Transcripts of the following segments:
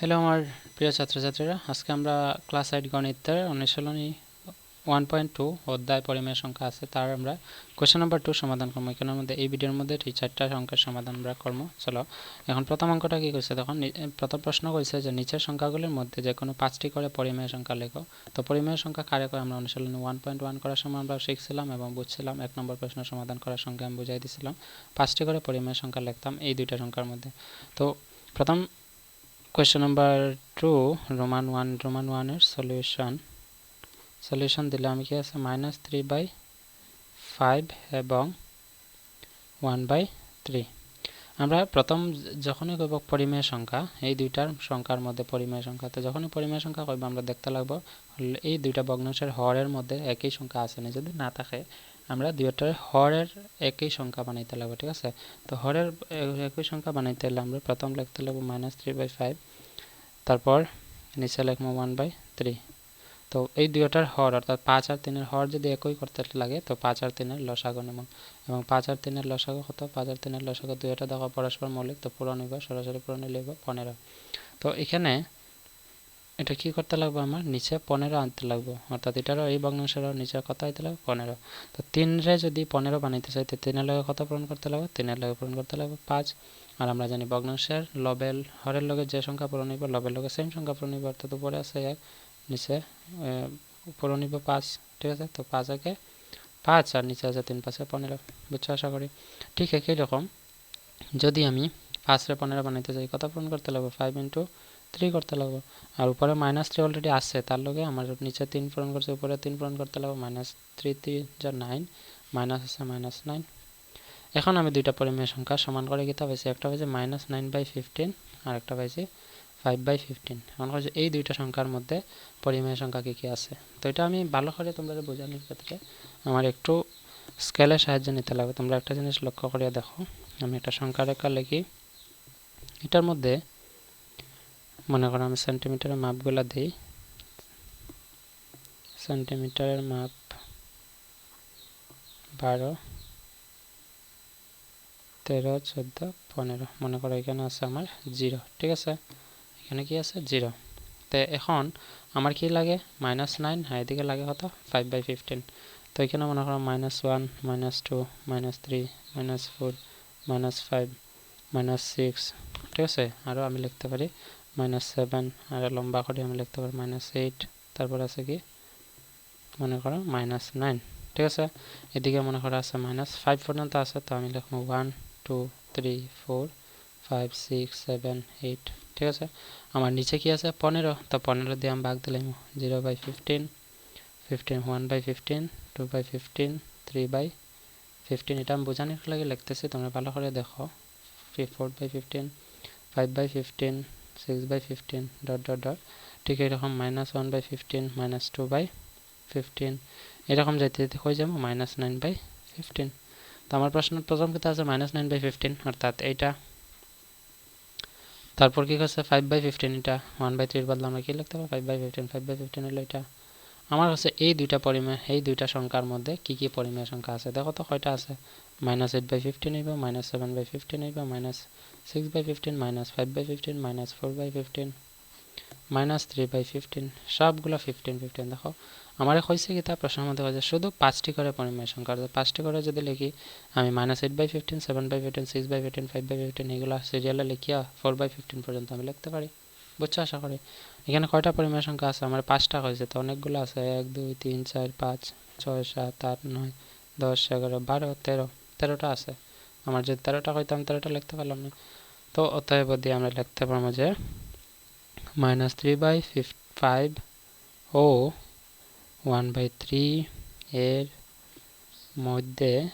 Hello আমার প্রিয় ছাত্রছাত্রীরা। আজকে আমরা ক্লাস এইট গণিতের অনুশীলনী ওয়ান পয়েন্ট টু অধ্যায় পরিমেয় সংখ্যা আছে, তার আমরা কোয়েশ্চেন নাম্বার টু সমাধান করব। এখানের মধ্যে এই ভিডিওর মধ্যে এই চারটা সংখ্যার সমাধান আমরা করব। চলো, এখন প্রথম অঙ্কটা কী কইছে? দেখুন প্রথম প্রশ্ন কইছে যে নিচের সংখ্যাগুলির মধ্যে যে কোনো পাঁচটি করে পরিমেয় সংখ্যা লেখো। তো পরিমেয় সংখ্যা কারে করে? আমরা অনুশীলনী ওয়ান পয়েন্ট ওয়ান করার সময় আমরা শিখছিলাম এবং বুঝছিলাম, এক নম্বর প্রশ্ন সমাধান করার সঙ্গে আমি বুঝাই দিছিলাম। পাঁচটি করে পরিমেয় সংখ্যা লিখতাম এই দুইটা সংখ্যার মধ্যে। তো প্রথম question number two Roman one Roman ওয়ানের সলিউশন সলিউশন দিলে আমি কি আছে? মাইনাস থ্রি বাই ফাইভ এবং ওয়ান বাই থ্রি আমরা প্রথম যখনই কইব পরিমেয় সংখ্যা, এই দুইটার সংখ্যার মধ্যে পরিমেয় সংখ্যা, তো যখনই পরিমেয় সংখ্যা কইব, আমরা দেখতে লাগবো, এই দুইটা ভগ্নাংশের হরের মধ্যে একই সংখ্যা আছে না যদি না থাকে আমরা দুইটার হরের একই সংখ্যা বানাইতে লাগবে, ঠিক আছে? তো হরের একই সংখ্যা বানাইতে হলে আমরা প্রথম লিখতে লাগবো মাইনাস থ্রি বাই ফাইভ তারপর নিচে লিখব ওয়ান বাই থ্রি তো এই দুইটার হর, অর্থাৎ পাঁচ আর তিনের হর যদি একই করতে লাগে, তো পাঁচ আর তিনের লসাগু নেব। এবং পাঁচ আর তিনের লসাগু কত? পাঁচ আর তিনের লসাগু দুইটা দেখো পরস্পর মৌলিক, তো পুরো নিব সরাসরি পুরো নিলে পনেরো। তো এখানে এটা কি করতে লাগবে আমার? নিচে পনেরো আনতে লাগবে। অর্থাৎ এটারও, এই ভগ্নাংশেরও নিচে কত আনতে লাগবে? পনেরো। তো তিনরে যদি পনেরো বানাইতে চাই, তো তিনের লগে কত পূরণ করতে লাগবে? তিনের লগে পূরণ করতে লাগবে পাঁচ। আর আমরা জানি ভগ্নাংশের লবেল হরের লগে যে সংখ্যা পূরণ হইব, লবের লগে সেম সংখ্যা পূরণ হইব, অর্থাৎ উপরে আছে এক, নিচে পূরণ হইব পাঁচ। ঠিক আছে? তো পাঁচ একে পাঁচ, আর নিচে আছে তিন পাঁচে পনেরো। বুঝছ? আশা করি। ঠিক একই রকম। যদি আমি পাঁচরে পনেরো বানাইতে চাই, কত পূরণ করতে লাগবে? ফাইভ ইন্টু থ্রি করতে লাগবো। আর উপরে মাইনাস থ্রি অলরেডি আসছে তার লগে আমার নিচে তিন পূরণ করছে, উপরে তিন পূরণ করতে লাগবো মাইনাস থ্রি থ্রি যা নাইন মাইনাস আছে মাইনাস নাইন এখন আমি দুইটা পরিমেয় সংখ্যা সমান করে কিতা পাইছি, একটা পাইছি মাইনাস নাইন বাই ফিফটিন আর একটা পাইছি ফাইভ বাই ফিফটিন এখন হচ্ছে এই দুইটা সংখ্যার মধ্যে পরিমেয় সংখ্যা কী কী আছে? তো এটা আমি ভালো করে তোমরা বোঝানোর ক্ষেত্রে আমার একটু স্কেলের সাহায্য নিতে লাগবে। তোমরা একটা জিনিস লক্ষ্য করিয়া দেখো, আমি একটা সংখ্যা রেখা লিখি। এটার মধ্যে মনে করো আমি সেন্টিমিটারের মাপগুলো দিই। সেন্টিমিটারের মাপ বারো, তেরো, চোদ্দ, পনেরো। মনে করো এখানে আছে আমার জিরো ঠিক আছে? এখানে কি আছে? জিরো তো এখন আমার কি লাগে? মাইনাস নাইন আর এদিকে লাগে কত? ফাইভ বাই ফিফটিন তো এখানে মনে করো minus one minus two minus three minus four minus five minus six ঠিক আছে? আরও আমি লিখতে পারি। মাইনাস সেভেন আর লম্বা করে আমি লিখতে পারি মাইনাস এইট তারপর আছে কি? মনে করো মাইনাস নাইন ঠিক আছে? এদিকে মনে করো আছে মাইনাস ফাইভ পর্যন্ত আছে, তো আমি লিখব one two three four five six seven eight ঠিক আছে? আমার নিচে কি আছে? পনেরো, তো পনেরো দিয়ে আমি ভাগ দিলাম zero by fifteen fifteen one by fifteen two by fifteen three by fifteen এটা আমি বোঝানোর লাগে লিখতেছি, তোমরা ভালো করে দেখো four by fifteen five by fifteen six by fifteen dot dot dot ঠিক এরকম minus one by fifteen minus two by fifteen এরকম যাইতে যেতে হয়ে যাব মাইনাস নাইন বাই ফিফটিন তো আমার প্রশ্ন, প্রথম কথা আছে মাইনাস নাইন বাই ফিফটিন অর্থাৎ এইটা। তারপর কি করছে? ফাইভ বাই ফিফটিন এটা ওয়ান বাই থ্রির বদলে আমরা কী লিখতে পারি? Five by fifteen five by fifteen হলো এটা। আমার কাছে এই দুইটা পরিমেয় এই দুইটা সংখ্যার মধ্যে কি কি পরিমেয় সংখ্যা আছে? দেখো তো কয়টা আছে। মাইনাস এইট বাই ফিফটিন হইব মাইনাস সেভেন বাই ফিফটিন হইব minus six by fifteen minus five by fifteen minus four by fifteen minus three by fifteen সবগুলো ফিফটিন ফিফটিন দেখো, আমার হয়েছে কি, তা প্রশ্নের মধ্যে হয়েছে শুধু পাঁচটি করে পরিমেয় সংখ্যা পাঁচটি করে যদি লিখি, আমি minus eight by fifteen seven by fifteen six by fifteen five by fifteen এগুলো সিরিয়ালে লিখিয়া ফোর বাই ফিফটিন পর্যন্ত আমি লিখতে পারি। বুঝছ? আশা করি। এখানে কয়টা পরিমেয় সংখ্যা আছে? আমার পাঁচটা হয়েছে তো অনেকগুলো আছে। এক, দুই, তিন, চার, পাঁচ, ছয়, সাত, আট, নয়, দশ, এগারো, বারো, তেরো। তেরোটা আছে। আমার যে তেরোটা হইতাম তেরোটা লিখতে পারলাম না। তো অতএব দিয়ে আমরা লিখতে পারব যে মাইনাস থ্রি বাই ফাইভ ও ওয়ান বাই থ্রি এর মধ্যে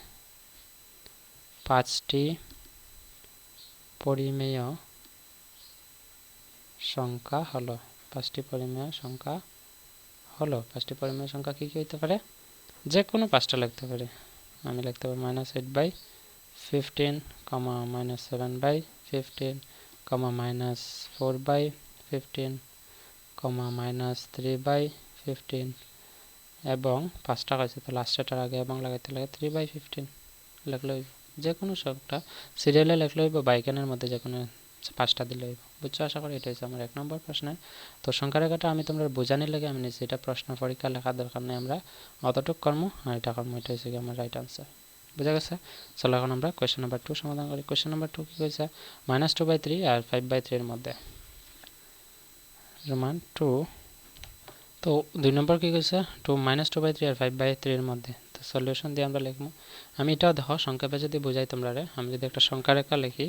পাঁচটি পরিমেয় সংখ্যা হলো। পাঁচটি পরিমেয় সংখ্যা হলো। পাঁচটি পরিমেয় সংখ্যা কী কী হইতে পারে? যে কোনো পাঁচটা লিখতে পারে। আমি লিখতে পারি minus eight by fifteen comma minus seven by fifteen comma minus four by fifteen comma minus three by fifteen এবং পাঁচটা হয়েছে তো লাস্টেটার আগে এবং লাগাইতে লাগে থ্রি বাই ফিফটিন লেখলে হইব যে কোনো সবটা সিরিয়ালে লেখলে হইব বাইকানের মধ্যে যে কোনো পাঁচটা দিলে হইব বুঝছ? আশা করি এটা হচ্ছে আমার এক নম্বর প্রশ্নের তো সংখ্যা রেখাটা আমি তোমরা বোঝানোর লাগে আমি নিচ্ছি এটা প্রশ্ন, পরীক্ষা লেখা দরকার নেই আমরা। অতটুক কর্ম আর এটা কর্ম এটা হচ্ছে আমার রাইট আনসার বুঝা গেছে? চলো এখন আমরা কোয়েশ্চেন নাম্বার টু সমাধান করি। কোয়েশ্চেন নাম্বার টু কী করেছে মাইনাস টু বাই থ্রি আর ফাইভ বাই থ্রির মধ্যে। রোমান টু তো দুই নম্বর কী করেছে two minus two by three R five by থ্রির মধ্যে। তো সলিউশন দিয়ে আমরা লিখব। আমি এটাও দেখো সংখ্যাপে যদি বোঝাই তোমরা রে আমি যদি একটা সংখ্যা রেখা লিখি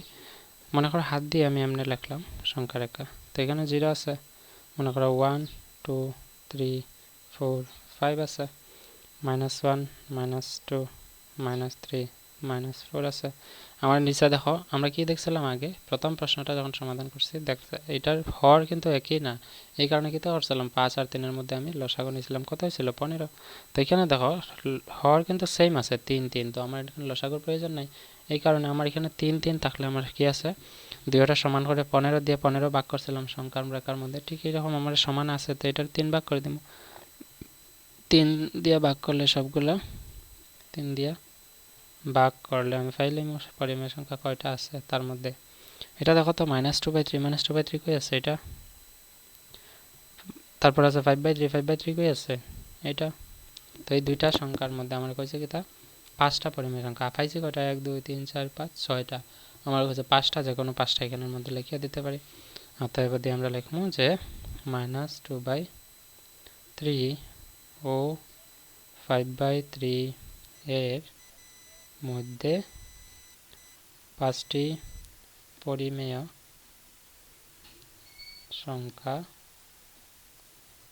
মনে করো হাত দিয়ে আমি এমনি লিখলাম সংখ্যা রেখা। তো এখানে জিরো আছে, মনে করো one two three four five আছে। Minus one minus two minus three minus four আছে। আমার নিচে দেখো, আমরা কি দেখছিলাম আগে? প্রথম প্রশ্নটা যখন সমাধান করছি দেখ এটার হর কিন্তু একই না। এই কারণে কি তো করছিলাম পাঁচ আর তিনের মধ্যে আমি লসাগু নিয়েছিলাম। কত হয়েছিল পনেরো। তো এখানে দেখো, হর কিন্তু সেম আছে, তিন তিন। তো আমার এখানে লসাগুর প্রয়োজন নাই। এই কারণে আমার এখানে তিন তিন থাকলে আমার কি আছে? দুইটা সমান করে পনেরো দিয়ে পনেরো ভাগ করছিলাম সংখ্যার রেখার মধ্যে। ঠিক এইরকম আমার সমান আছে, তো এটার তিন ভাগ করে দিব। তিন দিয়ে ভাগ করলে সবগুলো, তিন দিয়া ভাগ করলে আমি পাইলাম পরিমেয় সংখ্যা কয়টা আছে তার মধ্যে? এটা দেখো তো minus two by three minus two by three কই আছে এটা? তারপর আছে five by three five by three কই আছে? এটা? তো এই দুইটা সংখ্যার মধ্যে আমার কইছে কি তা? পাঁচটা পরিমেয় সংখ্যা। পাইছি কয়টা? এক, দুই, তিন, চার, পাঁচ, ছয়টা। আমার কাছে পাঁচটা, যে কোনো পাঁচটা এখানের মধ্যে লিখিয়ে দিতে পারি। অতএব দিয়ে আমরা লিখব যে মাইনাস টু বাই থ্রি ও ফাইভ বাই থ্রি এর মধ্যে পাঁচটি পরিমেয় সংখ্যা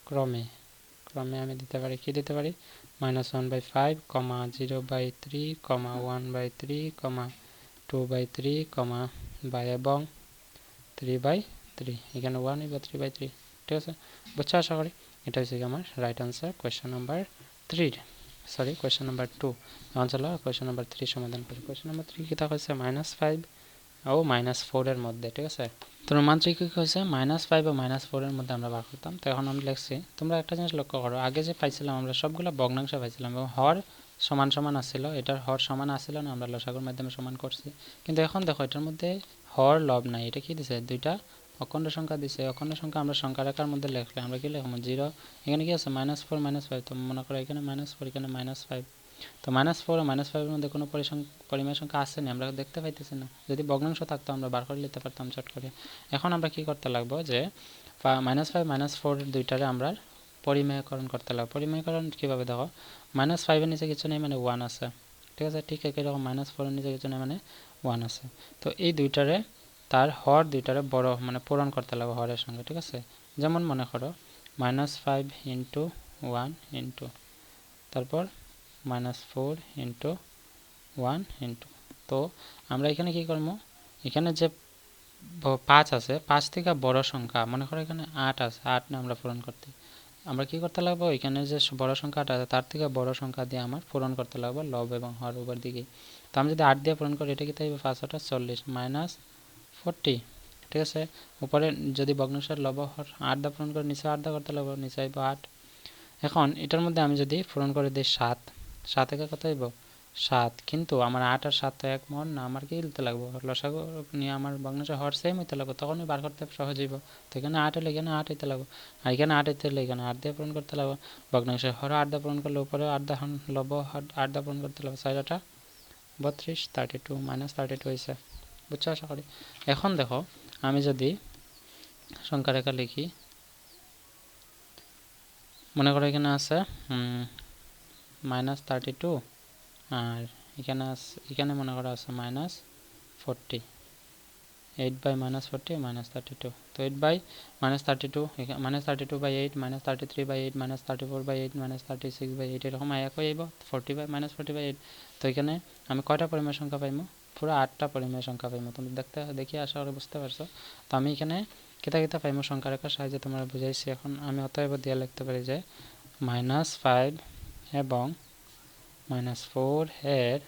ক্রমে। ক্রমে আমি দিতে পারি, কি দিতে পারি? Minus one by five, comma zero by three, comma one by three, comma two by three, comma by এবং থ্রি বাই থ্রি। এখানে ওয়ান বা থ্রি বাই থ্রি, ঠিক আছে? বুঝছ? আশা করি এটা হচ্ছে আমার রাইট আনসার কোয়েশ্চেন নাম্বার থ্রির সরি কোয়েশ্চেন নাম্বার টু এখন চলো কোয়েশ্চেন নাম্বার থ্রি সমাধান করি। কোয়েশ্চেন নাম্বার থ্রি কী হয়েছে মাইনাস ফাইভ ও মাইনাস ফোরের মধ্যে, ঠিক আছে? তো রোমাঞ্চ কী হয়েছে মাইনাস ফাইভ ও মাইনাস ফোরের মধ্যে আমরা বার করতাম। তো আমরা লিখছি, তোমরা একটা জিনিস লক্ষ্য করো। আগে যে পাইছিলাম, আমরা সবগুলো ভগ্নাংশ পাইছিলাম। এবং হর সমান সমান আসছিল এটার হর সমান আসছিল না, আমরা লসাগুর মাধ্যমে সমান করছি। কিন্তু এখন দেখো, এটার মধ্যে হর, লব নাই। এটা কি দিছে? দুইটা অখণ্ড সংখ্যা দিছে, অখণ্ড সংখ্যা আমরা সংখ্যা রেখার মধ্যে লিখলে আমরা কি লিখব? জিরো। এখানে কি আছে? মাইনাস ফোর মাইনাস ফাইভ তো মনে করো এখানে মাইনাস ফোর এখানে মাইনাস ফাইভ তো মাইনাস ফোর মাইনাস ফাইভের মধ্যে কোনো পরিমেয় সংখ্যা আসেনি, আমরা দেখতে পাইতেছি না। যদি ভগ্নাংশ থাকতো, আমরা বার করে নিতে পারতাম চট করে। এখন আমরা কি করতে লাগবো যে মাইনাস ফাইভ মাইনাস ফোর দুইটারে আমরা পরিমেয়করণ করতে লাগবো। পরিমেয়করণ কীভাবে দেখো? মাইনাস ফাইভের নিচে কিছু নেই মানে ওয়ান আছে। ঠিক আছে? ঠিক একই রকম মাইনাস ফোরের নিচে কিছু নেই মানে ওয়ান আছে। তো এই দুইটারে তার হর দুইটারে বড় মানে পূরণ করতে লাগবে হরের সঙ্গে, ঠিক আছে? যেমন মনে করো minus five into one into তারপর minus four into one into তো আমরা এখানে কি করব? এখানে যে পাঁচ আছে, পাঁচ থেকে বড় সংখ্যা, মনে করো এখানে আট আছে, আট না আমরা পূরণ করতে। আমরা কি করতে লাগবো? এখানে যে বড় সংখ্যাটা আছে, তার থেকে বড় সংখ্যা দিয়ে আমার পূরণ করতে লাগবো, লব এবং হর উপর দিকে তো আমি যদি আট দিয়ে পূরণ করি, এটা কি তাই পাঁচ আটা চল্লিশ মাইনাস ফোরটি, ঠিক আছে? উপরে যদি ভগ্নাংশের লব হর আট দা পূরণ করে, নিচে আট দা করতে লাগবো নিচে আইব আট। এখন এটার মধ্যে আমি যদি পূরণ করে দিই সাত সাত একে কত হইব? সাত। কিন্তু আমার আট আর সাত এক মন না, আমার কি দিতে লাগবো? লসাগু নিয়ে আমার ভগ্নাংশ হর সেম হইতে লাগবো তখনই বার করতে সহজ হইব। তো এখানে আট হলে এখানে আট হইতে লাগবো, আর এখানে আট হইতে হলে এখানে আট দিয়ে পূরণ করতে লাগবো। ভগ্নাংশ হর আট দা পূরণ করলে উপরে আট দা লব আট দা পূরণ করতে লাগবো সাইড আটা বত্রিশ thirty two minus thirty two হয়েছে বুঝছ? আশা করি। এখন দেখো, আমি যদি সংখ্যা রেখা লিখি, মনে করো এখানে আছে মাইনাস থার্টি টু আর এখানে এখানে মনে করা আছে minus forty eight by minus forty minus thirty two তো eight by minus thirty two minus thirty two by eight minus thirty three by eight minus thirty four by eight minus thirty six by eight এরকম এক হয়ে যাব forty by minus forty by eight তো এখানে আমি কয়টা পরিমাণ সংখ্যা পাইমো? পুরো আটটা পরিমেয় সংখ্যা পাইমো। তুমি দেখতে, দেখি আশা করে বুঝতে পারছ। তো আমি এখানে কেতা কেতা পাইমো সংখ্যা রেখার সাহায্যে তোমরা বুঝাইছি এখন আমি অতএব দিয়ে লিখতে পারি যে মাইনাস ফাইভ এবং মাইনাস ফোর এর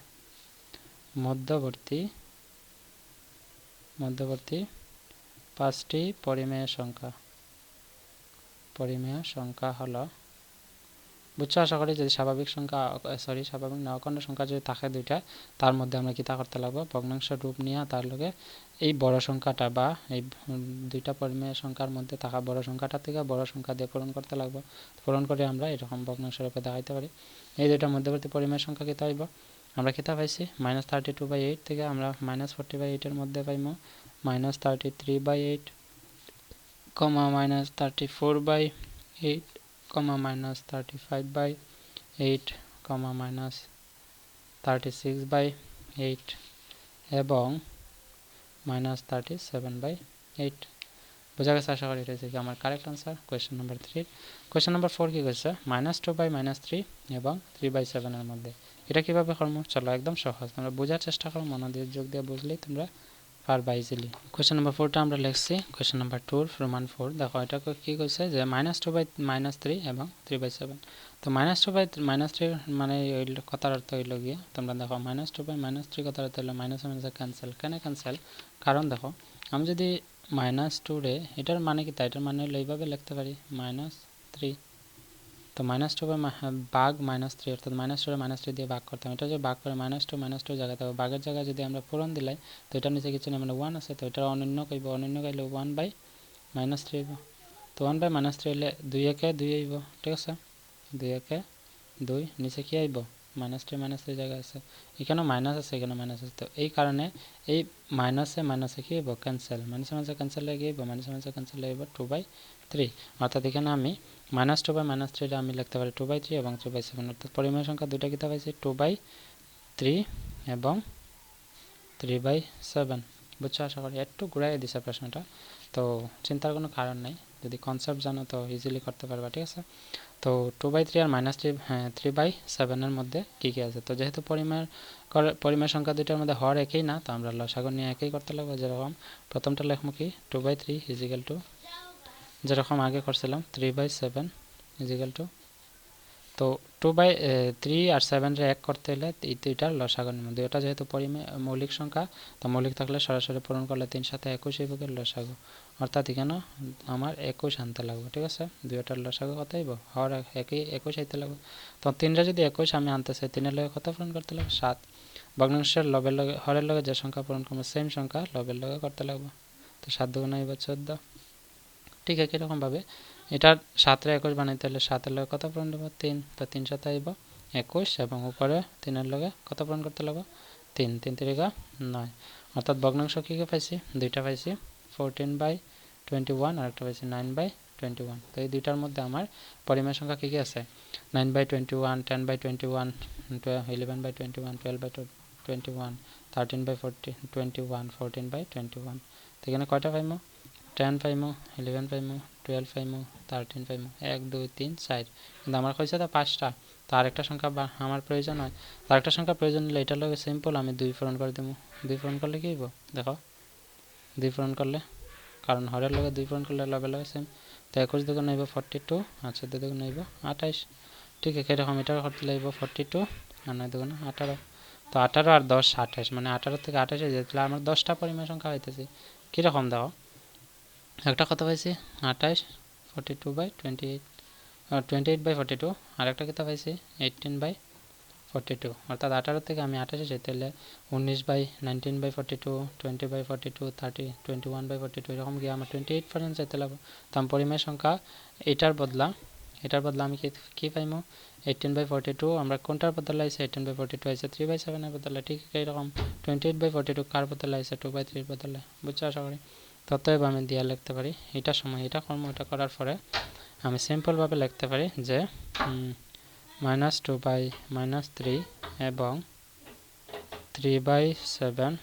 মধ্যবর্তী মধ্যবর্তী পাঁচটি পরিমেয় সংখ্যা। পরিমেয় সংখ্যা হল বুঝছ? আশা করি যদি স্বাভাবিক সংখ্যা সরি স্বাভাবিক না অখণ্ড সংখ্যা যদি থাকে দুইটা, তার মধ্যে আমরা কিতা করতে লাগবো? ভগ্নাংশ রূপ নিয়ে তার লগে এই বড় সংখ্যাটা বা এই দুইটা পরিমেয় সংখ্যার মধ্যে থাকা বড় সংখ্যাটা থেকে বড় সংখ্যা দিয়ে পূরণ করতে লাগবো। পূরণ করে আমরা এরকম ভগ্নাংশ রূপে দেখাইতে পারি। এই দুইটার মধ্যবর্তী পরিমেয় সংখ্যা কিতা হইব? আমরা কিতা পাইছি? Minus thirty two by eight থেকে আমরা মাইনাস ফোরটি বাই এইটের মধ্যে পাইমো। Minus thirty three by eight comma minus thirty four by eight thirty five by eight comma minus thirty six by eight এবং minus thirty seven by eight বোঝা গেছে? আশা করি এটা কি আমার correct answer question number three question number four কী করছে? Minus two by minus three এবং থ্রি বাই সেভেনের মধ্যে। এটা কীভাবে করব? চলো একদম সহজ। তোমরা বোঝার চেষ্টা করো, মনে যোগ দিয়ে বুঝলেই তোমরা পারবা ইজিলি কোয়েশ্চেন নাম্বার ফোরটা আমরা লিখছি। কোয়েশ্চেন নাম্বার টুর রোমান ফোর দেখো, এটা কী কইছে যে minus two by minus three এবং থ্রি বাই সেভেন তো minus two by minus three মানে ওই কথার অর্থ হইল গিয়ে তোমরা দেখো minus two by minus three কথার অর্থ হইল মাইনাস মাইনাস ক্যান্সেল কেন ক্যান্সেল কারণ দেখো, আমি যদি মাইনাস টু রে, এটার মানে কি তাই? এটার মানে হলো এইভাবে লিখতে পারি। মাইনাস থ্রি তো মাইনাস টু বা বাঘ মাইনাস থ্রি অর্থাৎ মাইনাস টু মাইনাস থ্রি দিয়ে ভাগ করতাম। এটা যদি ভাগ করে মাইনাস টু মাইনাস টু জায়গাতে হবে বাঘের জায়গায় যদি আমরা পূরণ দিলাই, তো এটার নিচে কিছু নেই মানে ওয়ান আছে, তো এটা অনন্য কইব। অনন্য কইলে ওয়ান বাই মাইনাস থ্রি হইব। তো ওয়ান বাই মাইনাস থ্রি হলে দুই একে দুই আইব ঠিক আছে? দুই একে দুই, নিচে কি আইব মাইনাস থ্রি মাইনাস থ্রি জায়গা আছে। এখানেও মাইনাস আছে এখানে মাইনাস আছে। তো এই কারণে এই মাইনাসে মাইনাসে কি হইব? ক্যান্সেল মাইনাসে মাইনাসে ক্যান্সেল হয়ে গিয়ে মাইনাসে মাইনাসে ক্যান্সেল হয়ে টু বাই থ্রি অর্থাৎ এখানে আমি মাইনাস টু বাই মাইনাস থ্রিটা আমি লিখতে পারি টু বাই থ্রি এবং থ্রি বাই সেভেন অর্থাৎ পরিমাণ সংখ্যা দুইটা কিতাব পাইছি? টু বাই থ্রি এবং থ্রি বাই সেভেন বুঝছ? আশা করি একটু ঘুরাই দিছে প্রশ্নটা। তো চিন্তার কোনো কারণ নেই। যদি কনসেপ্ট জানো তো ইজিলি করতে পারবা, ঠিক আছে? তো টু বাই থ্রি আর মাইনাস থ্রি হ্যাঁ থ্রি বাই সেভেনের মধ্যে কী কী আছে? তো যেহেতু পরিমাণ পরিমাণ সংখ্যা দুইটার মধ্যে হর একই না, তো আমরা লসাগর নিয়ে একই করতে লাগবো যেরকম। প্রথমটা লেখমো কি two by three equal to যেরকম আগে করছিলাম three by seven equal to তো টু বাই থ্রি আর সেভেনরে এক করতে হলে এই দুইটার লসাগর নিব দুইটা যেহেতু পরিমে, মৌলিক সংখ্যা, তো মৌলিক থাকলে সরাসরি পূরণ করলে তিন সাথে একুশ বুকের লসাগু। অর্থাৎ এখানে আমার একুশ আনতে লাগবে, ঠিক আছে? দুইটার লসাগু কত হইব? হর একই, একুশ আইতে লাগবে। তো তিনটা যদি একুশ আমি আনতে চাই, তিনের লগে কত পূরণ করতে লাগবে? সাত। ভগ্নাংশের লবের লগে, হরের লগে যে সংখ্যা পূরণ করব সেম সংখ্যা লবের লগে করতে লাগবে। তো সাত দুগুণ হইব চোদ্দ। ঠিক একই রকমভাবে এটার সাতের একুশ বানাইতে হলে সাতের লগে কত পূরণ দেবো তিন। তো তিন সাথে আইব একুশ এবং উপরে তিনের লগে কত পূরণ করতে লাগবো? তিন। তিন তিরিকা নয়। অর্থাৎ ভগ্নাংশ কী কী পাইছি? দুইটা পাইছি। ফোরটিন বাই টোয়েন্টি ওয়ান আর একটা পাইছি নাইন বাই টোয়েন্টি ওয়ান তো এই দুইটার মধ্যে আমার পরিমাণ সংখ্যা কী কী আছে? Nine by twenty one ten by twenty one eleven by twenty one twelve by twenty one thirteen by forty twenty one fourteen by twenty one তো এখানে কয়টা পাইমো? টেন পাইমো ইলেভেন পাইমো টুয়েলভ পাইমো থার্টিন পাইমো এক, দুই, তিন, চার। কিন্তু আমার কইছে তো পাঁচটা। তো আরেকটা সংখ্যা বা আমার প্রয়োজন হয়। তো আরেকটা সংখ্যা প্রয়োজন হলে এটার লগে সিম্পল আমি দুই পূরণ করে দেবো দুই পূরণ করলে কী হইব দেখো। দুই পূরণ করলে কারণ হরের লগে দুই পূরণ করলে লবে লগে সেম তো একুশ দুগুণ নেব ফর্টি টু আর চোদ্দ দুগুণ নেব আঠাইশ ঠিক এরকম এটার করতে লাগবে ফর্টি টু আর নয় দুগুণ আঠারো তো আঠারো আর দশ আঠাশ মানে আঠারো থেকে আঠাশে যেতে আমার দশটা পরিমাণ সংখ্যা হইতেছে কীরকম দেখো? একটা কত পাইছি? আঠাইশ forty two by twenty eight twenty eight by forty two আর একটা কিতাব পাইছি এইটিন বাই ফর্টি টু অর্থাৎ আঠারো থেকে আমি আঠাশে যেতে হলে উনিশ by nineteen by forty two twenty by forty two thirty twenty one by forty two এরকম গিয়ে আমার টোয়েন্টি এইট পর্যন্ত যেতে লাগবো। তো আমি পরিমেয় সংখ্যা এটার বদলা এটার বদলা আমি কি পাইমো? এইটিন বাই ফর্টি টু আমরা কোনটার বদলে আইসে এইটিন বাই ফর্টি টু আইসে থ্রি বাই সেভেনের বদলে, ঠিক এইরকম twenty eight by forty two কার বদলে আইসে টু বাই থ্রির বদলে, বুঝছ আশা করি? ততএব আমি দিয়া লিখতে পারি। এটা সময়, এটা কর্ম এটা করার পরে আমি সিম্পলভাবে লিখতে পারি যে minus two by minus three এবং থ্রি বাই সেভেন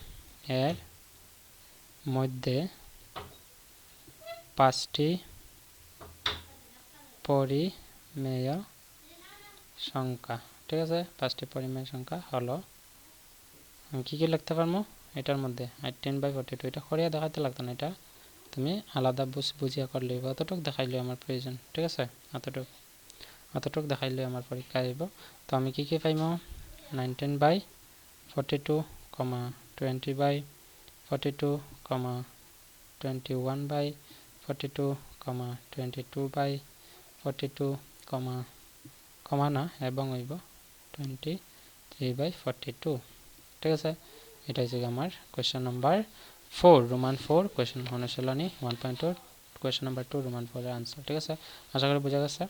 এর মধ্যে পাঁচটি পরিমেয় সংখ্যা, ঠিক আছে? পাঁচটি পরিমেয় সংখ্যা হলো, আমি কী কী লিখতে পারব? এটার মধ্যে টেন বাই ফর্টি টু এটা করিয়া দেখাতে লাগতো না, এটা তুমি আলাদা বুঝ, বুঝিয়া করলে অতটুক দেখাইলে আমার প্রয়োজন, ঠিক আছে? অতটুক অতটুক দেখাইলে আমার পরীক্ষা আহিব তো আমি কি কি পাইম? Nineteen by forty two comma twenty by forty two comma twenty one by forty two comma twenty two by forty two comma comma না, এবং হইব twenty three by forty two ঠিক আছে? এটা হচ্ছে আমার question number four Roman four question অনুশীলনী one point two question number two Roman ফোরের আনসার ঠিক আছে? আশা করি বোঝা গেছে।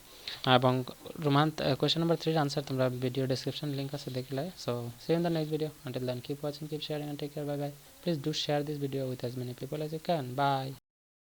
এবং রোমান কোয়েশ্চেন নাম্বার থ্রির আনসার তোমরা ভিডিও ডিসক্রিপশন লিঙ্ক আছে দেখলে so see in the next video until then keep watching keep sharing take care bye bye please do share this video with as many people as you can bye!